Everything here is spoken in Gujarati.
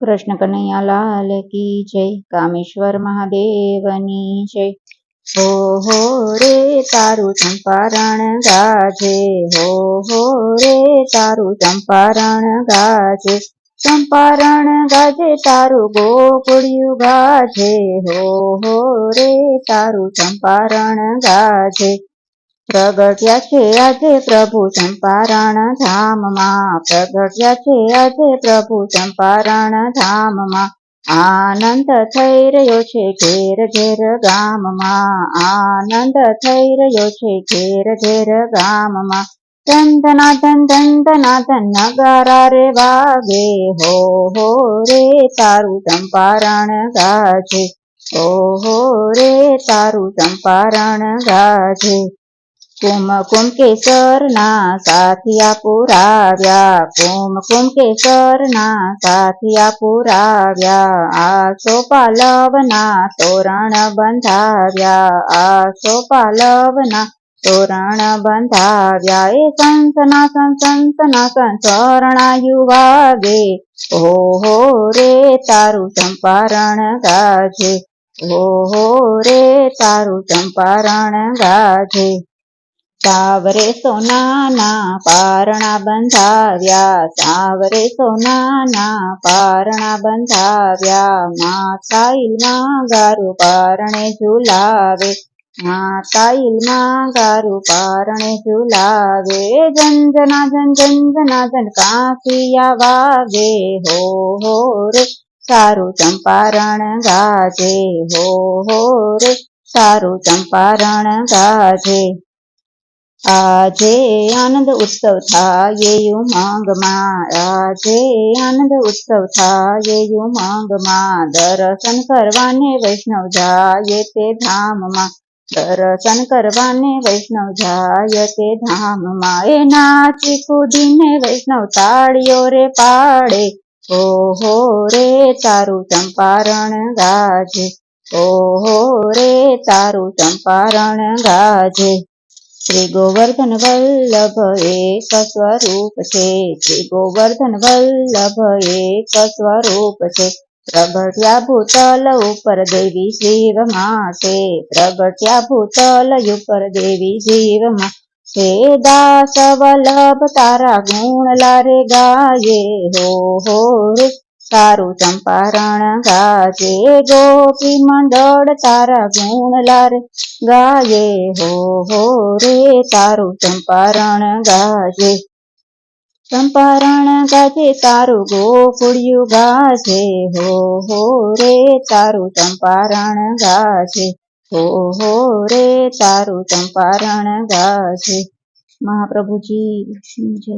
કૃષ્ણ કનૈયા લાલ કી જય, કામેશ્વર મહાદેવની જય. હો હો રે તારું ચંપારણ ગાજે, હો હો રે તારું ચંપારણ ગાજે. ચંપારણ ગાજે, તારું ગોકુળિયું ગાજે, હો હો રે તારું ચંપારણ ગાજે. પ્રગટ્યા છે આજે પ્રભુ ચંપારણ ધામમાં. પ્રગટ્યા છે આજે પ્રભુ ચંપારણ ધામમાં. આનંદ થઈ રહ્યો છે ઘેર ઘેર ગામમાં. આનંદ થઈ રહ્યો છે ઘેર ઘેર ગામમાં. ચંદનાથન ચંદનાથન નગારા રે વાગે. હો હો રે તારું ચંપારણ ગાજે. હો હો રે તારું ચંપારણ ગાજે. કુમકુમ કેસરના સાથિયા પુરાવ્યા કુમકુમ કેસરના સાથિયા પુરાવ્યા આસો પાલવના તોરણ બંધાવ્યા આસો પાલવના તોરણ બંધાવ્યા એ સંતના સંતના સંચરણા યુવાગે ઓહો રે તારું ચંપારણ ગાજે ઓહો રે તારું ચંપારણ ગાજે સાવરે સોનાના પારણા બંધાવ્યા, સાવરે સોનાના પારણા બંધાવ્યા માતા ઇલમાં ગારું પારણે ઝુલાવે માતા ઇલમાં ગારું પારણે ઝુલાવે જંજના જન જંજના જન કાંસિયા વાગે, હો હો રે, સારું ચંપારણ ગાજે, હો હો રે, સારું ચંપારણ ગાજે. આજે આનંદ ઉત્સવ થાય ઉમંગમાં આજે આનંદ ઉત્સવ થાય ઉમંગમાં દર્શન કરવાને વૈષ્ણવ જાય તે ધામમાં દર્શન કરવાને વૈષ્ણવ જાય તે ધામમાં એ નાચી કૂદીને વૈષ્ણવ તાળીઓ રે પાડે. ઓહો રે તારું ચંપારણ ગાજે. ઓહો રે તારું ચંપારણ ગાજે. શ્રી ગોવર્ધન વલ્લભ એક સ્વરૂપ છે. શ્રી ગોવર્ધન વલ્લભ એક સ્વરૂપ છે. પ્રગટ્યા ભૂતલ ઉપર દેવી જીવમાં છે. પ્રગટ્યા ભૂતલ ઉપર દેવી જીવમાં હે દાસ વલ્લભ તારા ગુણ લારે ગાયે. હો હો રે તારું ચંપારણ ગાજે, ગોપી મંડળ તારા ગુણ લારે. ગાયે, હો હો રે, તારું ચંપારણ ગાજે. ચંપારણ ગાજે, તારું ગોકુળિયું ગાજે. હો હો રે, તારું ચંપારણ ગાજે. હો હો રે, તારું ચંપારણ ગાજે. મહાપ્રભુજી જય